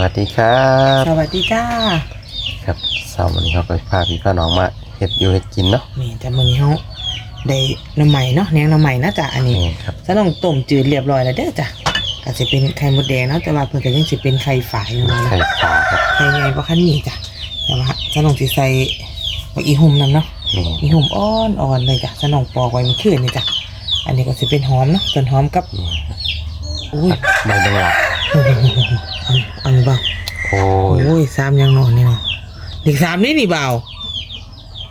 วัสดีครับ สวัสดีจ้าครับเสาร์วันนี้เขาก็พาพี่พ่อน้องมาเห็ดอยู่เห็ดกินเนาะแม่แต่มื้อนี้เฮาได้น้ำใหม่เนาะแนงน้ำใหม่นะจ้ะอันนี้นี่ครับซะน้องต้มจืดเรียบร้อยแล้วเด้อจ้ะก็สิเป็นไข่มดแดงเนาะแต่ว่าเพิ่นก็ยังสิเป็นไข่ฝายอยู่นะไข่ปลาครับไข่ใหญ่บ่คันมีจ้ะแต่ว่าซะน้องสิใส่บักอีหุ่มนํเนาะนี่อีหุ่มอ่อนอ่อนเลยจ้ะซะน้องปอกไว้เมื่อคืนนี่จ้ะอันนี้ก็สิเป็นหอมเนาะต้นหอมกับนี่อุ้ย ใบเบงหลัก อันอันนี้เบาโอ้ยโอ้ยสามยังนอนนี่เนาะเด็กสามนี่นี่เบา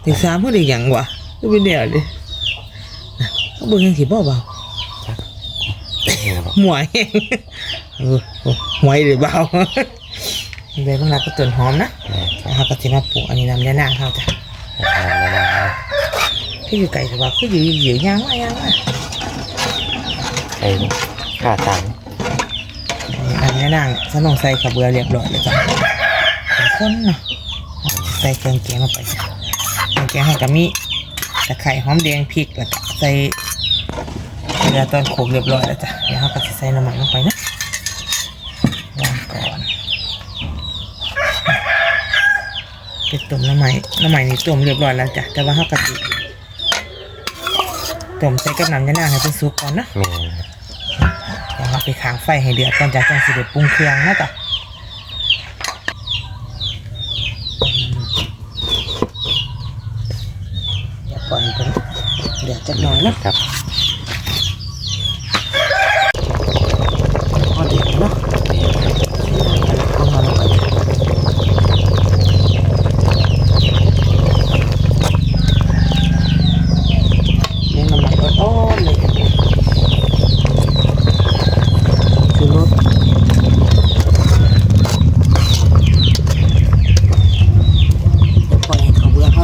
เด็กสามเพื่อเด็กหยังวะก็เป็นเดี๋ยวดินะเขาเบิ่งยังสิบ่เบานี่ครับหมวยเออโอ้หมวยหรือเบาเลยบางรักก็ต้นหอมนะนี่แล้วเขาก็สิมาปลูกอันนี้น้ำยานางเขาจ้ะครับแล้วนะคืออยู่ไก่แต่ว่าคืออยู่อยู่ย่างว่าย่างว่าไอ้ข้าตัง อันนี้น้ำยางสนองใส่กระเบือเรียบร้อยเลยจ้ะคนเนาะใส่เครื่องแกงลงไปเครื่องแกงให้กับมีตะไคร้หอมแดงพริกแล้วก็ใส่เกลือตอนโขลกเรียบร้อยแล้วจ้ะเดี๋ยวเขาก็จะใส่น้ำมันลงไปนะวางก่อนเป็ดต้มน้ำมันน้ำมันนี่ต้มเรียบร้อยแล้วจ้ะแต่ว่าเขาก็ต้มใส่กับน้ำยานางให้เป็นซุปก่อนนะ ไปค้างไฟให้เดือดก่อนจะจังสิเด็ดปรุงเครื่องนะจ๊ะเดี๋ยวปล่อยเป็นเดือดจักหน่อยนะครับ พอเดือดเนาะเอามาลงไปเน้นน้ำมันอ่อนๆเลยคือรสปล่อยให้เขาเบื่อเขา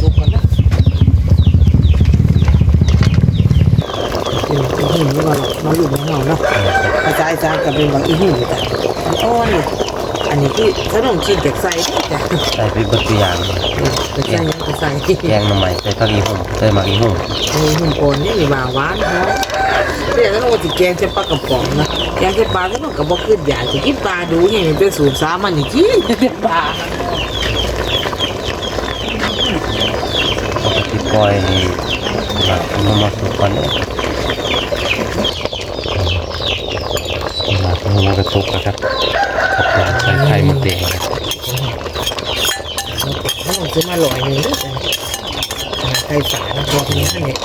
สุกก่อนนะกินอีหิ่งนี่ก่อนมาอยู่ในเงาเนาะกระจายจานกับเป็นบางอีหิ่งจ้ะมันอ่อนเลยอันนี้ที่ ขนมจีนจากใส่จ้ะใส่ไปเบดตัวอย่างจะใส่ยังจะใส่แกงหน่อไม้ใส่ตอนนี้ผมใส่หมักอีหุ่มอีหุ่นโอนนี่มีบาหวานเนาะเดี๋ยวต้องมาติแกงจะปลากระป๋องนะแกงจะปลาก็ต้องกระบอกขึ้นใหญ่จะกินปลาดูอย่างนี้เป็นสูตรสามันนี่กินเป็นปลาปกติปล่อยให้หมักอีหุ่มาสุกก่อนเนี่ยหมักอีหุ่มก็สุกแล้วครับครับผมใส่ไข่มดแดงครับ ถ้าเราซื้อมาลอยหนึ่งด้วยกันไข่สานะตัวนี้เนี่ย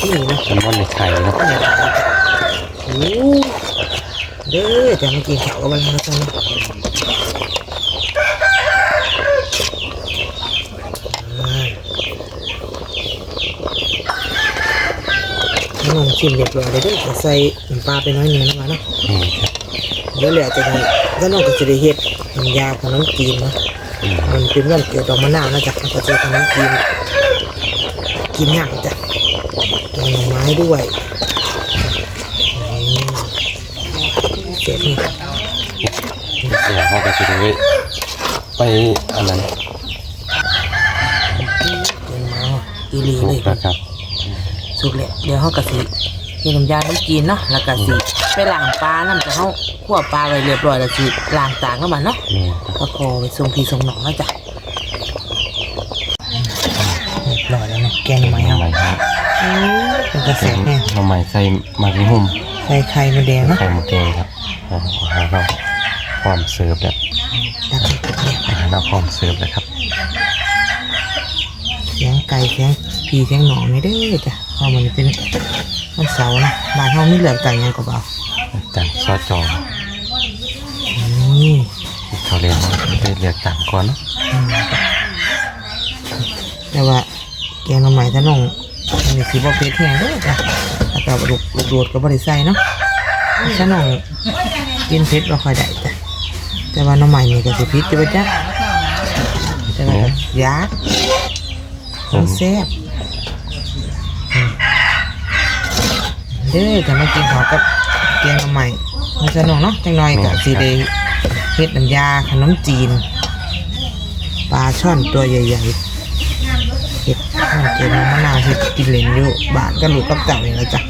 นี่นะมันม่อนในไข่นะโอ้เด้อแต่เมื่อกี้เขาก็มันมาจังเนาะลงชิมเรียบร้อยเลยเด้อใส่ปลาไปน้อยหนึ่งนะมาเนาะนี่ครับเดี๋ยวเหลือจะมีก็น้องก็จะได้เฮ็ดน้ำยาขนมจีนเนาะ มมันเป็นวันเกิดดอกมะนาวนะจ๊ะมันก็จะขนมจีนกินหนังจ้ะแกงหน่อไม้ด้วยนี่เสร็จนี่เดี๋ยวเขาก็จะได้ไปอันนั้นเป็นมาอีหลีสุเลกยแล้วครับสุกเลยเดี๋ยวเขากะสิ เฮ็ดน้ำยาขนมจีนเนาะแล้วก็สิไปล้างปลาน้ำจะเขาคั่วปลาไว้เรียบร้อยแล้วสิล้างตากเข้ามาเนาะนี่ก็คอไปส่งพี่ส่งน้องแล้วจ้ะเรียบร้อยแล้วเนาะแกงหน่อไม้หน่อเอาไม้ครับอืมเป็นกระแสเนี่ยหน่อไม้ใส่หมักอีหุ่มใส่ไข่มาแดงเนาะไข่มดแดงครับอาหารเราพร้อมเสิร์ฟแล้วแล้วก็เนี่ยอาหารเราพร้อมเสิร์ฟแล้วครับเสียงไก่เสียงผีเสียงหนองนี่เด้อจ้ะเพราะมันเป็น วันเสาร์นะบ้านเฮาไม่เหลือไก่ยังก็เบาจังซอสจออืมเขาเรียนได้เรียกต่างก่อนเนาะอืมแต่ว่าแกงหน่อไม้ถ้าน้องอันนี้คือบ่เผ็ดแห้งเด้อจ้ะแล้วก็ลูกลูกโดดก็บ่ได้ใส่เนาะถ้าน้องกินเผ็ดบ่ค่อยได้จ้ะแต่ว่าหน่อไม้นี่ก็สิเผ็ดอยู่จ้ะแต่ว่าก็ยากมันแซ่บอืม เด้อจะมากินข้าวกับแกงหน่อไม้มันจะน้องเนาะจังหน่อยก็สิได้เฮ็ดน้ำยาขนมจีนปลาช่อนตัวใหญ่ๆเห็ดข้าวเกลือมะนาวเห็ดกินเหลนอยู่บาทก็หลูกกับเต่าอย่างไรจ้ะ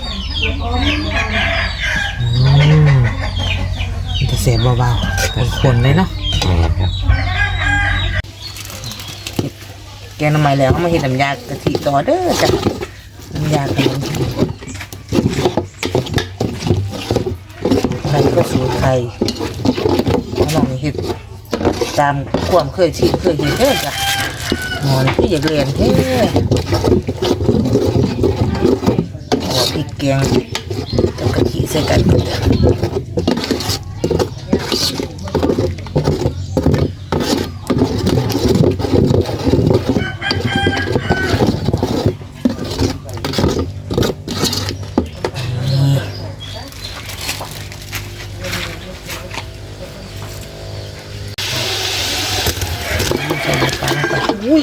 อืมจะเสียเบาๆคนๆเลยเนาะนี่ครับแกงน้ำมันแล้วเขามาเห็นน้ำยากะทิต่อเด้อจ้ะน้ำยาขนมจีนไข่ก็ สูตรไข่เขาลองเห็ดตามความเคยชินเคยเห็นเด้อจ้ะหมอนที่อยากเรียนเท่หัวพริกแกงกับกะทิใส่กันก่อนจ้ะใส่น้ำปลาลงไปอุ้ย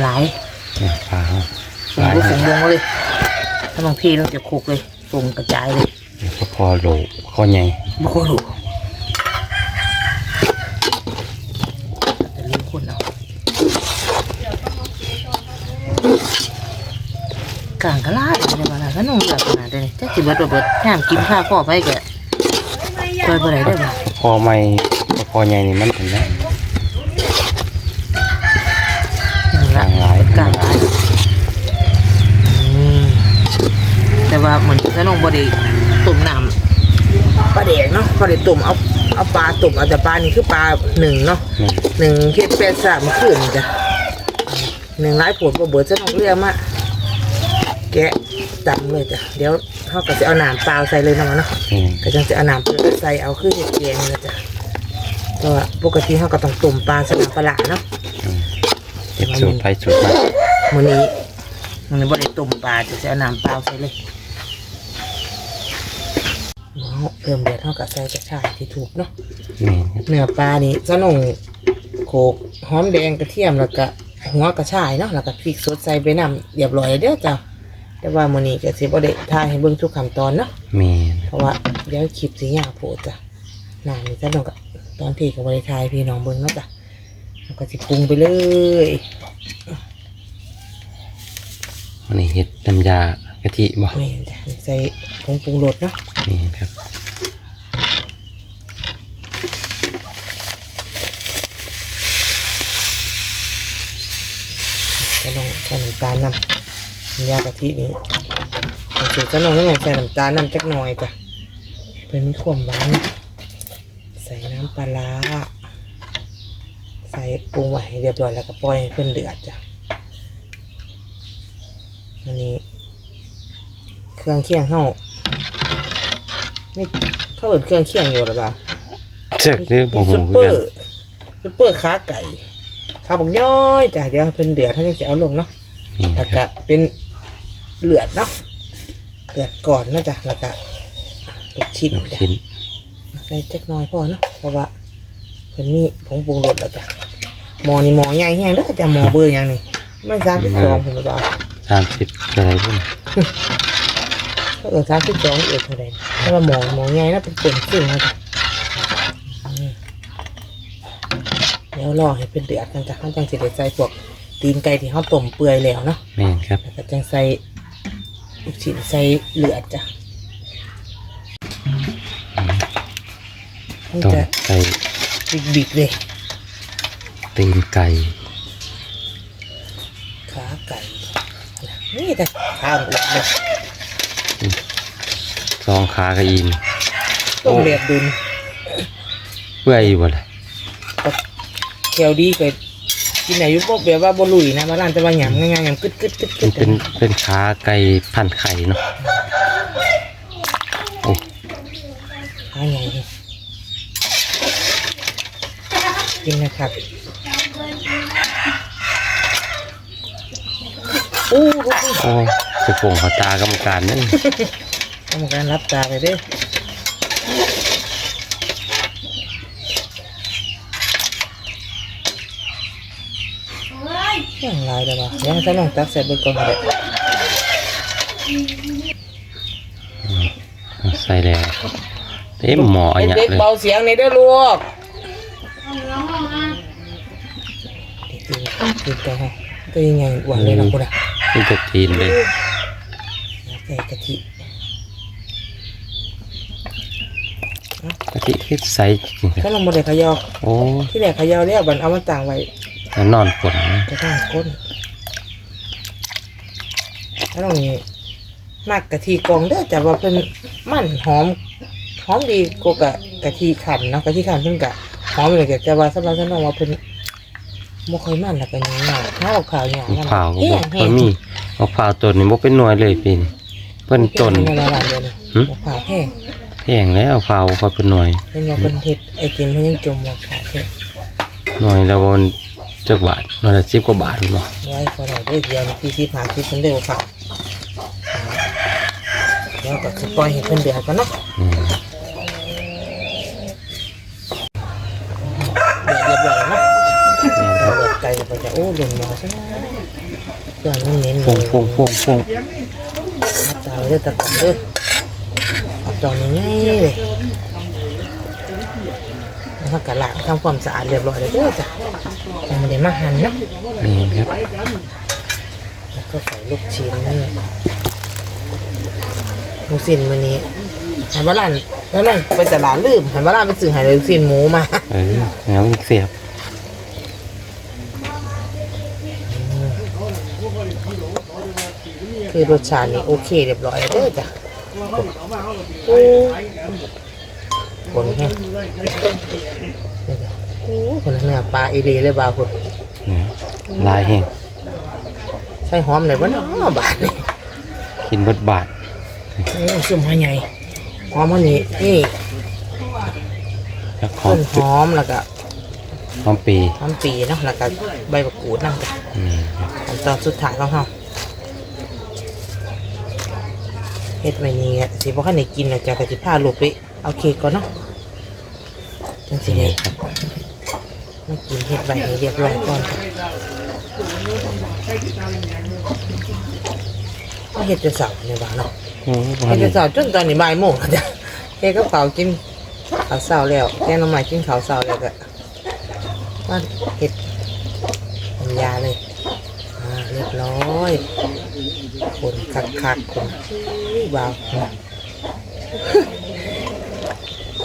เรียบร้อยนี่ปลาฝงก็ฝงลงมาเลย ถ้าบางทีเราจะคลุกเลยฝงกระจายเลยนี่ก็พอโหลข้อใหญ่บ่ค่อยรู้แต่ลืมคนเอากลางกะลาดอะไรมาแล้วก็นุ่งแบบขนาดนี้ถ้าสิเบิดบ่เบิดย่ามกินข้าวพ่อไปแกเคยบ่ได้ได้บ่พอไม่พอใหญ่นี่มันถึงแล้วกลางหลาย กลางหลายอืมแต่ ว่าเหมือนถ้าน้องบ่ได้ต้มน้ำปลาแดกเนาะพอได้ต้มเอาเอาปลาต้มเอาแต่ปลานี่คือปลาหนึ่งเนาะนี่หนึ่งเฮ็ดแปดสามคืนจ้ะหนึ่งร้ายผลบ่เบิดจะต้องเรียกมาแกะตำเลยจ้ะเดี๋ยวเขาก็จะเอาน้ำเปล่าใส่เลยนะมันเนาะนี่ก็จังจะเอาน้ำเปล่าใส่เอาคือเห็ดแกงนี่นะจ้ะเพราะว่าปกติเขาก็ต้องต้มปลาใส่น้ำปลาร้าเนาะเก็บสูตรไปสูตรมามื้อนี้มื้อนี้บ่ได้ต้มปลาจะจะเอาน้ำเปล่าใส่เลยเอาเพิ่มเดือดเขาก็ใส่กระชายที่ถูกเนาะนี่ครับเนื้อปลานี่จะนงโขกหอมแดงกระเทียมแล้วก็หัวกระชายเนาะแล้วก็พริกสดใส่ไปนำเรียบร้อยเด้อจ้ะแต่ว่ามื้อนี้ก็สิบ่ได้ถ่ายให้เบิ่งทุกขั้นตอนเนาะมีเพราะว่าเดี๋ยวคลิปสิยาวโพดจ้ะน้ำนี่จะนงก็ตอนที่ก็บ่ได้ถ่ายให้พี่น้องเบิ่งเนาะจ้ะแล้วก็สิปรุงไปเลยวันนี้เห็ดน้ำยากะทิบ่นี่จ้ะใส่ผงปรุงรสเนาะ นี่ครับ จะลงใส่น้ำตาลน้ำยากะทินี่เดี๋ยวจะลงให้ใส่น้ำตาลน้ำจักหน่อยจ้ะเพื่อมีความหวานใส่น้ำปลาใส่ปรุงไว้เรียบร้อยแล้วก็ปล่อยให้เพิ่นเดือดจ้ะอันนี้ เครื่องเคียงเฮา นี่เขาเปิดเครื่องเคียงอยู่หรือเปล่าเจ็กเด้อบ่มีฮู้ซุปคืเปออกันร์ซุปเปอร์ขาไก่ขาบักย่อยจ้ะเดี๋ยวเพิ่นเดือดท่านจะเอาลงเนาะนี่แล้วครัก็บเป็นเลือดเนาะเลือดก่อนนะจ๊ะแล้วก็ลูกชิ้นลูกจ้ะ ชิ้นใส่จักหน้อยพอเนาะเพราะว่าเพิ่นมีผงปรุงรสแล้วจ้ะหมอนี่หมอใหญ่แห้งเด้อจ้ะหมอเบอร์หยังนี่ไม่สามสิบสองผมหรือเปล่าสามสิบอะไรพุ่นถ้า เออสามสิบสองเออเท่าไหร่ถ้าว่าหมอหมอใหญ่นะเป็นคนซึ่งนะจ้ะอืมเดี๋ยวรอให้เป็นเดือดกันจ้ะข้างจังสิได้ใส่พวกตีนไก่ที่เขาต้มเปื่อยแล้วเนาะแม่นครับแล้วก็จังใส่ลูกชิ้นใส่เลือดจ้ะมันต้องจะใส่บิกๆเลยตีนไก่ขาไก่นี่แต่ข้ามหลังเลยซ องขากระอินต้มเลือดดุนเปื่อยอยู่บ่ล่ะแก้วดีเคยกินไหนอยุบแบบว่าบลุยนะมาล้านแต่ว่าหยำง่ายๆหยำกึดกึดกึดกึมัดนเป็นเป็นขาไก่พันไข่เนาะโอ้ขาใหญ่เลยกินนะครับอู้หูหูโอ้จะโป่งเขาตากรรมการนั่น กรรมการรับตาไปเด้ออย่างไรเดี๋ยวว่ายังจะลองตักใส่เบอร์ก่อนก็ได้ใส่แล้วเต็มหมออันเนี้ยเด็กเลยๆเบาเสียงในอยเด้อลูกตื่นตื่นตัวฮะตัวยังไงหวานเลยนะคุณอะนี่จะตีนเลยใส่กะทิเอา กะทิคือใสจริงถ้าเราบ่ได้เขยาโอ้ที่แรกเขยาแล้วบัดเอามาต่างไว้แล้วนอนฝนนะจะต้องก้นถ้าตรงนี้มากกะทิกองเด้อแต่ว่าเป็นมันหอมหอมดีกว่ากะกะทิขันเนาะกะทิขันเพิ่นกะหอมเลยแต่ว่าสำหรับฉันว่าเพิ่นบ่ค่อยมันแล้วก็หยังหน่อยถ้าเอาขาวอย่างมะนั้นพร้าวก็แห้บ่งค่อยมีมะพร้าวต้นนี่บ่เป็นหน่วยเลยปีนเพิ่นต้นในร้านเดียวนี่หึ มะพร้าวแห้ง แห้งแล้วมะพร้าวบ่ค่อยเป็นหน่วยเป็นว่าเพิ่นเฮ็ดไอติมเพิ่นยังจมมะพร้าวแห้งหน่วยละวันจักบาทหน่วยละ10กว่าบาทพุ่นบ่ไว้ก็ได้เด้อเดียวนี่40 50เพิ่นได้บ่ฝากเดี๋ยวก็สิปล่อยให้เพิ่นเดือดก่อนเนาะอืมเดือดเรียบร้อยแล้วเนาะแม่นครับเดือดไก่ก็จะโอ้หล่นมาซะนะเครื่องมันเน้นฟงฟงฟงฟงมาตาเด้อตะกอนเด้อ เอาตอนนี้ง่ายเลยแล้วก็กะล้างทำความสะอาดเรียบร้อยแล้วเด้อจ้ะยังไม่ได้มาหั่นเนาะนี่ครับแล้วก็ใส่ลูกชิ้นนี่ลูกชิ้นวันนี้ใหายบ้านแล้วนั่นไปตลาดลืมใหายบ้านไปซื้อใหายลูกชิ้นหมูมาเออแล้วมันเสียบคือรสชาตินี่โอเคเรียบร้อยแล้วเด้อจ้ะโอ้ คนแห้งโอ้คนละเนื้อปลาอีรีเลยบ่าวคนนี่ลายแห้งใส่หอมหน่อยบ้านอ๋อบาทนี่กินเบิดบาทนี่ซุ่มหัวใหญ่หอมมันนี้นี่แล้วขอต้งนหอมแล้วก็หอมปีหอมปีเนาะแล้วก็ใบมะกรูดนั่นจ้ะอืมครับขั้นตอนสุดท้ายของเรา เฮ็ดไว้นี่อะสิบ่คันได้กินแล้วจะก็สิพาลูกไปเอาเค้กก่อนเนาะจังสิได้มากินเฮ็ดไว้ให้เรียบร้อยก่อนก็เฮ็ดจะเสาร์ในบ้านเนาะโอ้บ่เฮ็ดได้จะเสาร์จนตอนนี้บ่ายโมงแล้วจ้ะเฮ็ดกับข้าวกินข้าวเช้าแล้วแกงหน่อไม้กินข้าวเช้าแล้วก็มาเฮ็ดน้ำยาเลยอ่าเรียบร้อย คนคักๆคนอุ้ยบ่าว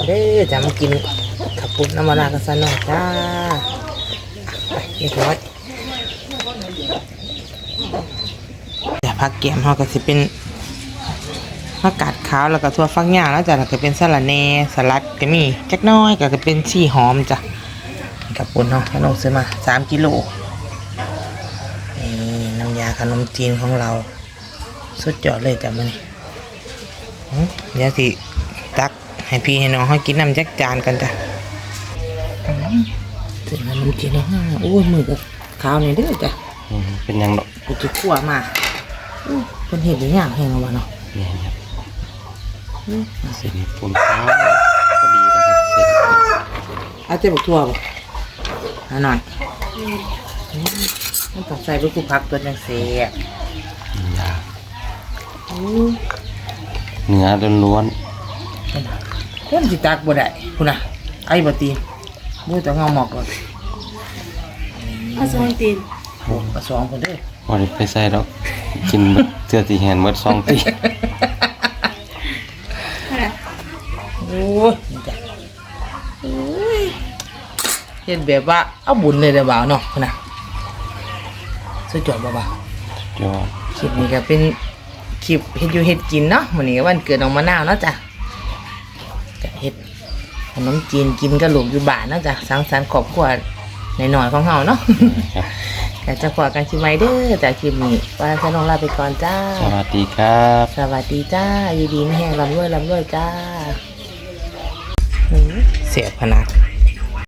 เด้อจะมากินขับปุ้นน้ำมันกันซะหน่อยจ้าไปเรียบร้อยเดี๋ยวพักเกมเขาก็สิเป็นผักกาดขาวแล้วก็ทั่วฟักย่างแล้วจ้ะแล้วก็เป็นสลัดแน่สลัดก็มีจักหน้อยก็จะเป็นชีหอมจ้ะกับปุ้นเนาะขนมซื้อมาสามกิโลนี่น้ำยาขนมจีนของเรา สุดยอดเลยจ้ะมันนี่อื้อเดี๋ยวสิตักให้พี่ให้น้องเขากินน้ำจักจานกันจ้ะอื้อถึงขนมจีนแล้วฮะโอ้ยมือกับข้าวนี่เด้อจ้ะอืมเป็นหยังดอกกูจะคั่วมาอู้คนเห็นได้ยากแห้งแล้ววะเนาะนี่ครับอื้อเส้นปูนขาวพอดีนะครับเส้นเอาเจ็บบักทั่วบ่เอาหน่อยอื้อมันต้องใส่ลูกผักตัวจังเสียยาอู้ เนื้อล้วนคนสิตักบ่ได้พุ่นน่ะไอ้บ่ตีนบ่ต้องเอาหมอกก่อนเอาสองตีนโอ้กระสองคนเด้อๆบ่ได้ไปใส่ดอกกินเบิดเทื่อที่แหนเบิดสองปีโอ้ยนี่จ้ะโอ้ยเห็นแบบว่าเอาบุญเลยเด้อบ่าวเนาะพุ่นน่ะสุดยอดบ่บ่าวยอดคลิปนี้ก็เป็น คลิปเฮ็ดอยู่เฮ็ดกินเนาะมื้อนี้ก็วันเกิดน้องมะนาวเนาะจ้ะก็เฮ็ดขนมจีนกินกับลูกอยู่บ้านเนาะจ้ะสังสรรค์ครอบครัวน้อยๆของเฮาเนาะครับก็จะพอกันชิมไว้เด้อจากคลิปนี้ว่าจะน้องลาไปก่อนจ้า สวัสดีครับ สวัสดีจ้าอยู่ดีไม่แห้งลำรวยลำรวยจ้าหือเสียบขนาด